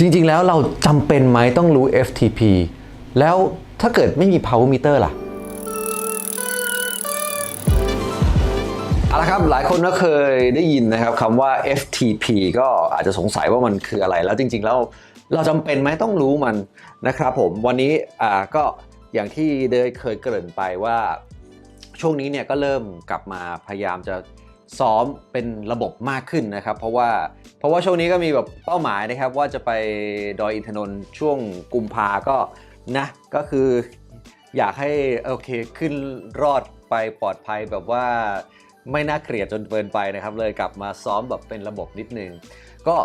จริง ๆ แล้วเราจำเป็นไหมต้องรู้ FTP แล้วถ้าเกิดไม่มี power meter ล่ะเอาละครับหลายคนก็เคยได้ยินนะครับคำว่า FTP ก็อาจจะสงสัยว่ามันคืออะไร แล้วจริง ๆ แล้วเราจำเป็นไหมต้องรู้มันนะครับผมวันนี้อ่าก็อย่างที่ได้เคยเกริ่นไปว่า ช่วงนี้เนี่ยก็เริ่มกลับมาพยายามจะ ซ้อมเป็นระบบมากขึ้นนะครับ เพราะว่าเพราะว่าช่วงนี้ก็มีแบบเป้าหมายนะครับ ว่าจะไปดอยอินทนนท์ช่วงกุมภาก็นะก็คืออยากให้โอเคขึ้นรอดไปปลอดภัยแบบว่าไม่น่าเกลียดจนเกินไปนะครับ เลยกลับมาซ้อมแบบเป็นระบบนิดนึง ก็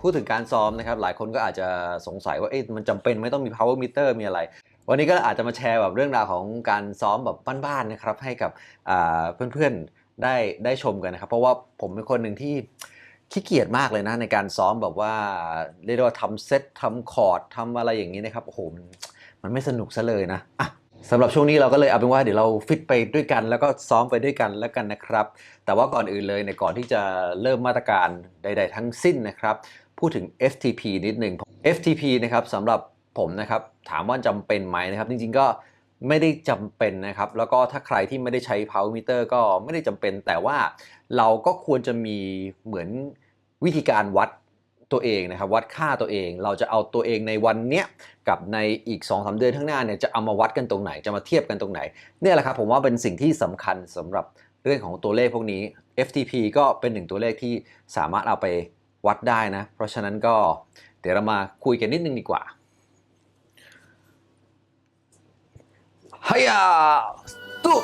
พูดถึงการซ้อมนะครับ หลายคนก็อาจจะสงสัยว่าเอ๊ะมันจำเป็นไม่ต้องมี power meter มีอะไร วันนี้ก็อาจจะมาแชร์แบบเรื่องราวของการซ้อมแบบบ้านๆนะครับ ให้กับเพื่อนๆ ได้ได้ชมกันนะครับ เพราะว่าผมเป็นคนหนึ่งที่ขี้เกียจมากเลยนะในการซ้อมแบบว่าเรียกว่าทำเซตทำคอร์ดทำอะไรอย่างนี้นะครับโอ้โหมันมันไม่สนุกซะเลยนะอะสำหรับช่วงนี้เราก็เลยเอาเป็นว่าเดี๋ยวเราฟิตไปด้วยกัน แล้วก็ซ้อมไปด้วยกันแล้วกันนะครับ แต่ว่าก่อนอื่นเลยในยก่อนที่จะเริ่มมาตรการใด ๆ ทั้งสิ้นนะครับ พูดถึง FTP นิดหนึ่ง FTP นะครับสำหรับผมนะครับถามว่าจำเป็นไหมนะครับ จริงๆก็ ไม่ได้จำเป็นนะครับ แล้วก็ถ้าใครที่ไม่ได้ใช้ power meter ก็ไม่ได้จำเป็น แต่ว่าเราก็ควรจะมีเหมือนวิธีการวัดตัวเองนะครับ วัดค่าตัวเอง เราจะเอาตัวเองในวันเนี้ยกับในอีก2-3เดือนข้างหน้าเนี่ยจะเอามาวัดกันตรงไหนจะมาเทียบกันตรงไหนเนี่ยแหละครับผมว่าเป็นสิ่งที่สำคัญสำหรับเรื่องของตัวเลขพวกนี้ FTP ก็เป็นหนึ่งตัวเลขที่สามารถเอาไปวัดได้นะ เพราะฉะนั้นก็เดี๋ยวเรามาคุยกันนิดนึงดีกว่า ฮยาตุ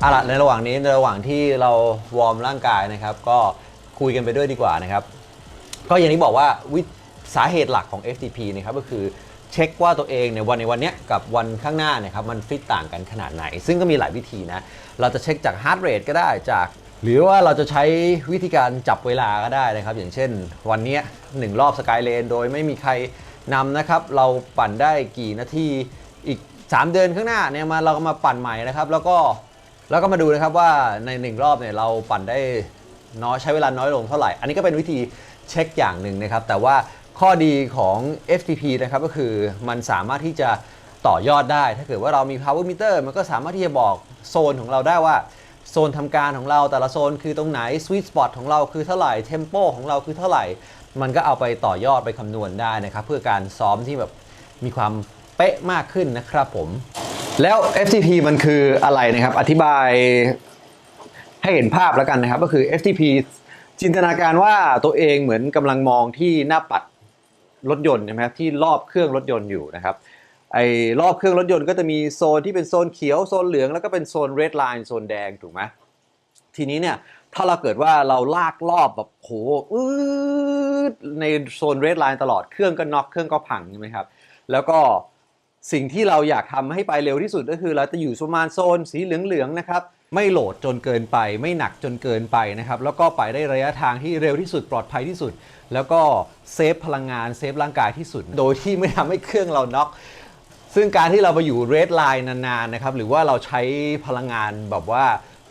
เอาละในระหว่างนี้ในระหว่างที่เราวอร์มร่างกายนะครับ ก็คุยกันไปด้วยดีกว่านะครับ ก็อย่างที่บอกว่าวิสาเหตุหลักของ FTP นะครับก็คือ เช็คว่าตัวเองในวันในวันนี้กับวันข้างหน้าเนะครับมันฟิตต่างกันขนาดไหน ซึ่งก็มีหลายวิธีนะ เราจะเช็คจาก heart rate ก็ได้จาก หรือว่าเราจะใช้วิธีการจับเวลาก็ได้นะครับ อย่างเช่น วันนี้หนึ่งรอบสกายเลนโดยไม่มีใครนำนะครับ เราปั่นได้กี่นาทีอีก 3 เดือนข้างหน้าเนี่ยมาเราก็มาปั่นใหม่นะครับ แล้วก็แล้วก็มาดูนะครับว่าในหนึ่งรอบเนี่ยเราปั่นได้น้อยใช้เวลาน้อยลงเท่าไหร่ อันนี้ก็เป็นวิธีเช็คอย่างหนึ่งนะครับ แต่ว่า ข้อดีของ FTP นะครับก็คือมันสามารถที่จะต่อยอดได้ ถ้าเกิดว่าเรามี power meter มันก็สามารถที่จะบอกโซนของเราได้ว่า โซนทำการของเราแต่ละโซนคือตรงไหน sweet spot ของเราคือเท่าไหร่ tempo ของเราคือเท่าไหร่ มันก็เอาไปต่อยอดไปคำนวณได้นะครับ เพื่อการซ้อมที่แบบมีความเป๊ะมากขึ้นนะครับผม แล้ว FTP มันคืออะไรนะครับ อธิบายให้เห็นภาพแล้วกันนะครับ ก็คือ FTP จินตนาการว่าตัวเองเหมือนกำลังมองที่หน้าปัด รถยนต์ใช่ไหมครับที่รอบเครื่องรถยนต์อยู่นะครับไอ้รอบเครื่องรถยนต์ก็จะมีโซนที่เป็นโซนเขียวโซนเหลืองแล้วก็เป็นโซน red line โซนแดงถูกไหมทีนี้เนี่ยถ้าเราเกิดว่าเราลากรอบแบบโหอืดในโซน red line ตลอดเครื่องก็น็อกเครื่องก็พังใช่ไหมครับแล้วก็สิ่งที่เราอยากทำให้ไปเร็วที่สุดก็คือเราจะอยู่ประมาณโซนสีเหลืองๆนะครับ ไม่โหลดจนเกินไป ไม่หนักจนเกินไปนะครับ แล้วก็ไปได้ระยะทางที่เร็วที่สุดปลอดภัยที่สุด แล้วก็เซฟพลังงานเซฟร่างกายที่สุด โดยที่ไม่ทำให้เครื่องเราน็อกซึ่งการที่เราไปอยู่เรดไลน์นานๆนะครับหรือว่าเราใช้พลังงานแบบว่า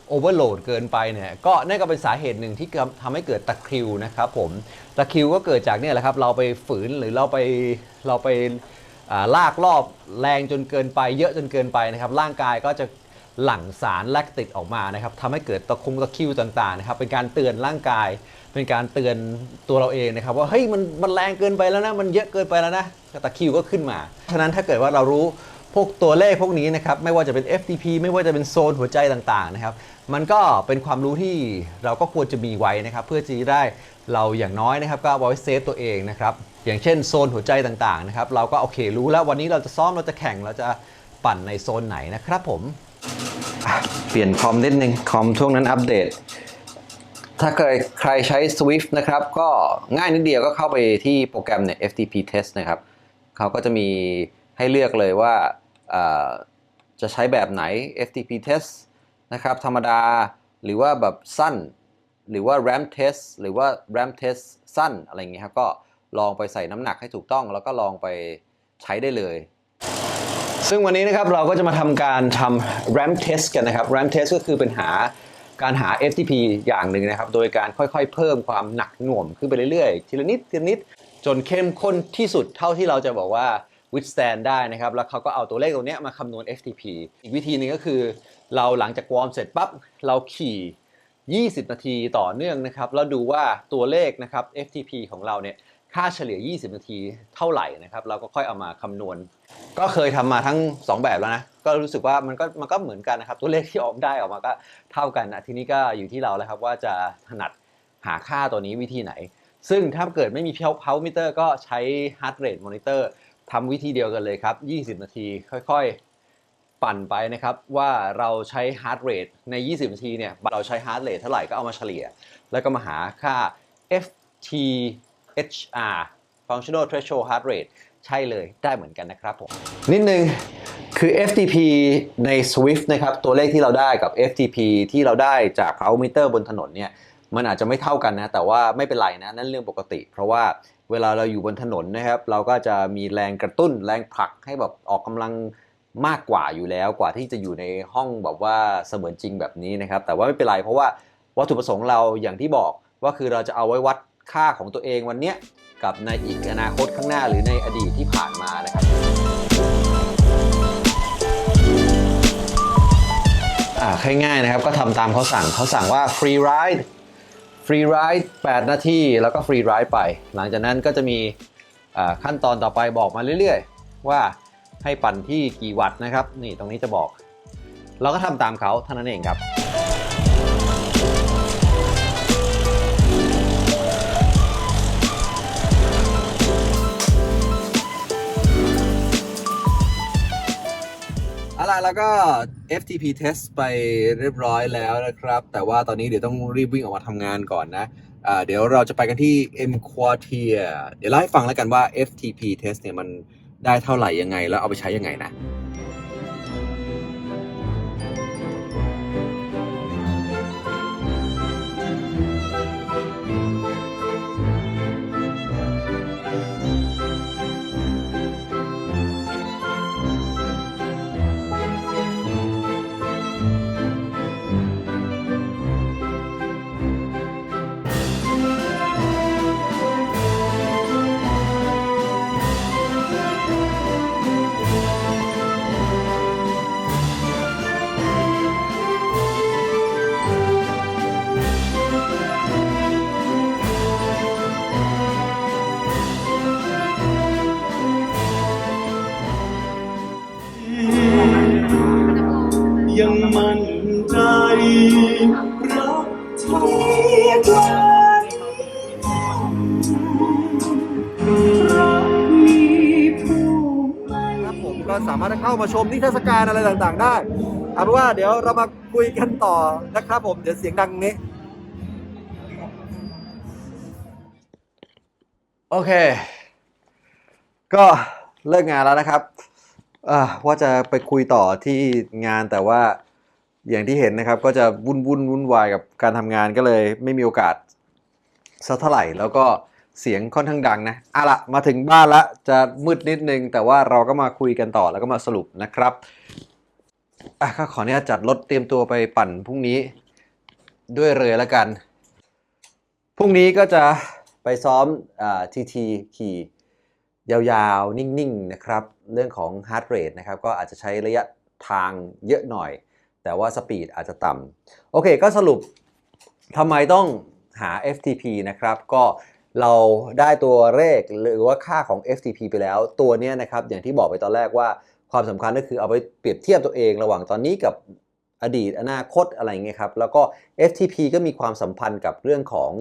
โอเวอร์โหลดเกินไปเนี่ยก็นั่นก็เป็นสาเหตุหนึ่งที่ทำให้เกิดตะคริวนะครับผมตะคริวก็เกิดจากเนี่ยแหละครับเราไปฝืนหรือเราไปเราไปลากรอบแรงจนเกินไป เยอะจนเกินไปนะครับร่างกายก็จะ หลั่งสารแลคติกออกมานะครับทำให้เกิดตะคุงตะคิวต่างๆนะครับเป็นการเตือนร่างกาย เป็นการเตือนตัวเราเองนะครับว่าเฮ้ยมันมันแรงเกินไปแล้วนะมันเยอะเกินไปแล้วนะตะคิวก็ขึ้นมา ฉะนั้นถ้าเกิดว่าเรารู้พวกตัวเลขพวกนี้นะครับไม่ว่าจะเป็น FTP ไม่ว่าจะเป็นโซนหัวใจต่างๆนะครับมันก็เป็นความรู้ที่เราก็ควรจะมีไว้นะครับ เพื่อที่ได้เราอย่างน้อยนะครับ ก็เอาไว้เซฟตัวเองนะครับอย่างเช่นโซนหัวใจต่างๆนะครับเราก็โอเครู้แล้ววันนี้เราจะซ้อมเราจะแข่งเราจะปั่นในโซนไหนนะครับผม เปลี่ยนคอมนิดนึงคอมช่วงนั้นอัปเดต ถ้าเคยใครใช้ Swift นะครับ ก็ง่ายนิดเดียวก็เข้าไปที่โปรแกรมเนี่ย FTP test นะครับ เขาก็จะมีให้เลือกเลยว่าจะใช้แบบไหน FTP test นะครับ ธรรมดาหรือว่าแบบสั้น หรือว่า RAM test หรือว่า RAM test สั้นอะไรอย่างเงี้ยครับก็ลองไปใส่น้ำหนักให้ถูกต้อง แล้วก็ลองไปใช้ได้เลย ซึ่งวันนี้นะครับเราก็จะมาทำการทำ RAM test กันนะครับ RAM test ก็คือเป็นหาการหา FTP อย่างหนึ่งนะครับ โดยการค่อยๆ เพิ่มความหนักหน่วงขึ้นไปเรื่อยๆ ทีละนิดทีละนิด จนเข้มข้นที่สุดเท่าที่เราจะบอกว่า withstand ได้นะครับ แล้วเขาก็เอาตัวเลขตรงเนี้ยมาคำนวณ FTP อีกวิธีหนึงก็คือ เราหลังจากวอร์มเสร็จปั๊บเราขี่ 20 นาทีต่อเนื่องนะครับ แล้วดูว่าตัวเลขนะครับ FTP ของเราเนี่ย ค่าเฉลี่ย 20 นาทีเท่าไหร่นะครับเราก็ค่อยเอามาคำนวณ ก็เคยทำมาทั้ง 2 แบบแล้วนะ ก็รู้สึกว่ามันก็มันก็เหมือนกันนะครับ ตัวเลขที่ออกได้ออกมาก็เท่ากันนะทีนี้ก็อยู่ที่เราแล้วครับว่าจะถนัดหาค่าตัวนี้วิธีไหน ซึ่งถ้าเกิดไม่มี power meter ก็ใช้ heart rate monitor ทำวิธีเดียวกันเลยครับ 20 นาทีค่อยๆ ปั่นไปนะครับ ว่าเราใช้ heart rate ใน 20 นาทีเนี่ยเราใช้ heart rate เท่าไหร่ก็เอามาเฉลี่ย แล้วก็มาหาค่า F T HR functional threshold heart rate ใช่เลยได้เหมือนกันนะครับผม นิดนึงคือ FTP ใน Swift นะครับตัวเลขที่เราได้กับ FTP ที่เราได้จาก power meter บนถนนเนี่ยมันอาจจะไม่เท่ากันนะ แต่ว่าไม่เป็นไรนะ นั่นเรื่องปกติ เพราะว่าเวลาเราอยู่บนถนนนะครับ เราก็จะมีแรงกระตุ้นแรงผลักให้แบบออกกำลังมากกว่าอยู่แล้วกว่าที่จะอยู่ในห้องแบบว่าเสมือนจริงแบบนี้นะครับ แต่ว่าไม่เป็นไรเพราะว่าวัตถุประสงค์เราอย่างที่บอกว่าคือเราจะเอาไว้วัด ค่าของตัวเองวันเนี้ยกับในอีกอนาคตข้างหน้าหรือในอดีตที่ผ่านมานะครับอ่าง่ายๆนะครับก็ทำตามเขาสั่งเขาสั่งว่า free ride free ride 8นาทีแล้วก็ free ride ไป หลังจากนั้นก็จะมีขั้นตอนต่อไปบอกมาเรื่อยๆ ว่าให้ปั่นที่กี่วัตต์นะครับ นี่ตรงนี้จะบอก เราก็ทำตามเขาเท่านั้นเองครับ เอาล่ะแล้วก็ FTP test ไปเรียบร้อยแล้วนะครับ แต่ว่าตอนนี้เดี๋ยวต้องรีบวิ่งออกมาทำงานก่อนนะเดี๋ยวเราจะไปกันที่ M Quartier เดี๋ยวเล่าให้ฟังแล้วกันว่า FTP test เนี่ยมันได้เท่าไหร่ยังไง แล้วเอาไปใช้ยังไงนะ ก็สามารถเข้ามาชมนิทรรศการอะไรต่างๆ ได้เอาเป็นว่าเดี๋ยวเรามาคุยกันต่อนะครับผมเดี๋ยวเสียงดังนี้โอเค ก็เลิกงานแล้วนะครับว่าจะไปคุยต่อที่งานแต่ว่าอย่างที่เห็นนะครับ ก็จะวุ่นวุ่นวุ่นวายกับการทำงานก็เลยไม่มีโอกาสสักเท่าไหร่แล้วก็ เสียงค่อนข้างดังนะอะละมาถึงบ้านละจะมืดนิดนึง แต่ว่าเราก็มาคุยกันต่อแล้วก็มาสรุปนะครับอะก็ขออนุญาตจัดรถเตรียมตัวไปปั่นพรุ่งนี้ด้วยเลยแล้วกัน พรุ่งนี้ก็จะไปซ้อมทีทีขี่ยาวๆ นิ่งๆ นะครับ เรื่องของ heart rate นะครับ ก็อาจจะใช้ระยะทางเยอะหน่อย แต่ว่าสปีดอาจจะต่ำโอเคก็สรุปทำไมต้องหา FTP นะครับ ก็ เราได้ตัวเลขหรือว่าค่าของ FTP ไปแล้ว ตัวนี้นะครับอย่างที่บอกไปตอนแรกว่าความสำคัญก็คือเอาไปเปรียบเทียบตัวเองระหว่างตอนนี้กับอดีตอนาคตอะไรเงี้ยครับแล้วก็ FTP ก็มีความสัมพันธ์กับเรื่องของ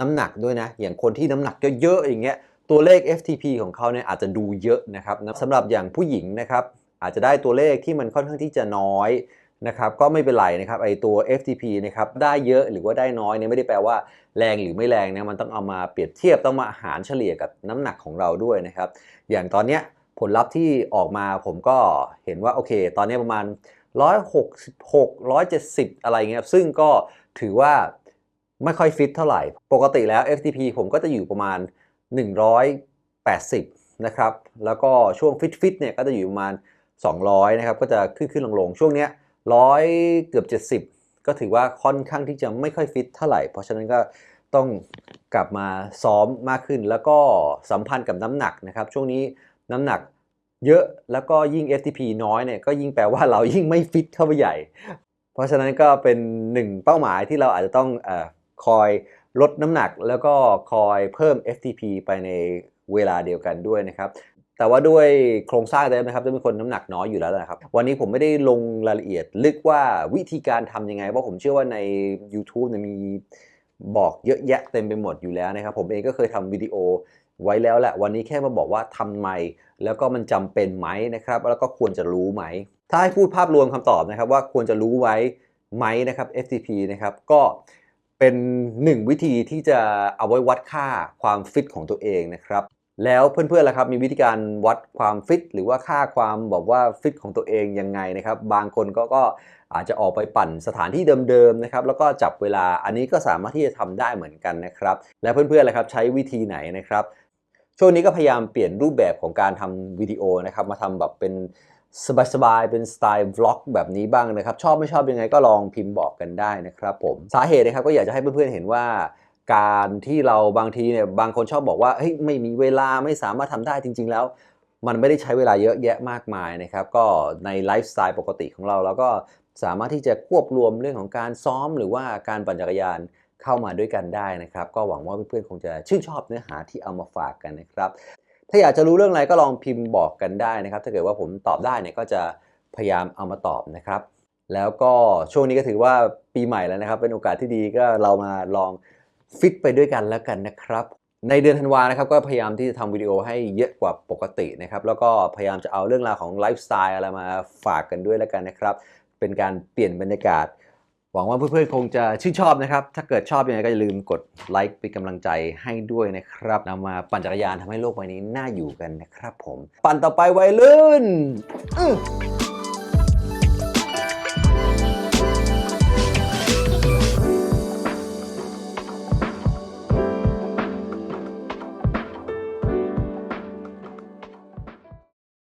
น้ำหนักด้วยนะ อย่างคนที่น้ำหนักเยอะๆอย่างเงี้ยตัวเลข FTP ของเขาเนี่ยอาจจะดูเยอะนะครับสำหรับอย่างผู้หญิงนะครับอาจจะได้ตัวเลขที่มันค่อนข้างที่จะน้อย นะครับก็ไม่เป็นไรนะครับไอตัว FTP นะครับได้เยอะหรือว่าได้น้อยเนี่ยไม่ได้แปลว่าแรงหรือไม่แรงนะมันต้องเอามาเปรียบเทียบต้องมาหารเฉลี่ยกับน้ำหนักของเราด้วยนะครับอย่างตอนเนี้ยผลลัพธ์ที่ออกมาผมก็เห็นว่าโอเค ตอนนี้ประมาณ 166 170 อะไรเงี้ยซึ่งก็ถือว่าไม่ค่อยฟิตเท่าไหร่ ปกติแล้ว FTP ผมก็จะอยู่ประมาณ 180 นะครับ แล้วก็ช่วงฟิตฟิตเนี่ยก็จะอยู่ประมาณ 200 นะครับ ก็จะขึ้นขึ้นลงลงช่วงเนี้ย ร้อยเกือบ 70 ก็ถือว่าค่อนข้างที่จะไม่ค่อยฟิตเท่าไหร่ เพราะฉะนั้นก็ต้องกลับมาซ้อมมากขึ้น แล้วก็สัมพันธ์กับน้ำหนักนะครับ ช่วงนี้น้ำหนักเยอะแล้วก็ยิ่ง FTP น้อยเนี่ยก็ยิ่งแปลว่าเรายิ่งไม่ฟิตเข้าไปใหญ่ เพราะฉะนั้นก็เป็นหนึ่งเป้าหมายที่เราอาจจะต้องอคอยลดน้ำหนักแล้วก็คอยเพิ่ม FTP ไปในเวลาเดียวกันด้วยนะครับ แต่ว่าด้วยโครงสร้างเดิมนะครับจะเป็นคนน้ำหนักน้อยอยู่แล้วนะครับ วันนี้ผมไม่ได้ลงรายละเอียดลึกว่าวิธีการทำยังไง เพราะผมเชื่อว่าใน YouTube เนี่ยมีบอกเยอะแยะเต็มไปหมดอยู่แล้วนะครับ ผมเองก็เคยทำวิดีโอไว้แล้วแหละวันนี้แค่มาบอกว่าทำไม แล้วก็มันจำเป็นไหมนะครับ แล้วก็ควรจะรู้ไหม ถ้าให้พูดภาพรวมคำตอบนะครับ ว่าควรจะรู้ไว้ไหมนะครับ FTP นะครับก็เป็นหนึ่งวิธีที่จะเอาไว้วัดค่าความฟิตของตัวเองนะครับ แล้วเพื่อนๆล่ะครับมีวิธีการวัดความฟิตหรือว่าค่าความบอกว่าฟิตของตัวเองยังไงนะครับบางคนก็ก็อาจจะออกไปปั่นสถานที่เดิมๆนะครับแล้วก็จับเวลาอันนี้ก็สามารถที่จะทำได้เหมือนกันนะครับแล้วเพื่อนๆล่ะครับใช้วิธีไหนนะครับช่วงนี้ก็พยายามเปลี่ยนรูปแบบของการทำวิดีโอนะครับมาทำแบบเป็นสบายๆ เป็นสไตล์วล็อกแบบนี้บ้างนะครับ ชอบไม่ชอบยังไงก็ลองพิมพ์บอกกันได้นะครับผม สาเหตุนะครับก็อยากจะให้เพื่อนๆเห็นว่า การที่เราบางทีเนี่ยบางคนชอบบอกว่าเฮ้ยไม่มีเวลาไม่สามารถทำได้จริง ๆ แล้ว มันไม่ได้ใช้เวลาเยอะแยะมากมายนะครับ ก็ในไลฟ์สไตล์ปกติของเราเราก็สามารถที่จะควบรวมเรื่องของการซ้อมหรือว่าการปั่นจักรยานเข้ามาด้วยกันได้นะครับ ก็หวังว่าเพื่อนๆคงจะชื่นชอบเนื้อหาที่เอามาฝากกันนะครับ ถ้าอยากจะรู้เรื่องอะไรก็ลองพิมพ์บอกกันได้นะครับ ถ้าเกิดว่าผมตอบได้เนี่ยก็จะพยายามเอามาตอบนะครับ แล้วก็ช่วงนี้ก็ถือว่าปีใหม่แล้วนะครับ เป็นโอกาสที่ดีก็เรามาลอง ฟิตไปด้วยกันแล้วกันนะครับ ในเดือนธันวานะครับก็พยายามที่จะทำวิดีโอให้เยอะกว่าปกตินะครับ แล้วก็พยายามจะเอาเรื่องราวของไลฟ์สไตล์อะไรมาฝากกันด้วยแล้วกันนะครับ เป็นการเปลี่ยนบรรยากาศ หวังว่าเพื่อนๆคงจะชื่นชอบนะครับ ถ้าเกิดชอบยังไงก็อย่าลืมกดไลค์เป็นกำลังใจให้ด้วยนะครับนำมาปั่นจักรยานทำให้โลกใบนี้น่าอยู่กันนะครับ ผม ปั่นต่อไปวัยรุ่นอื้อ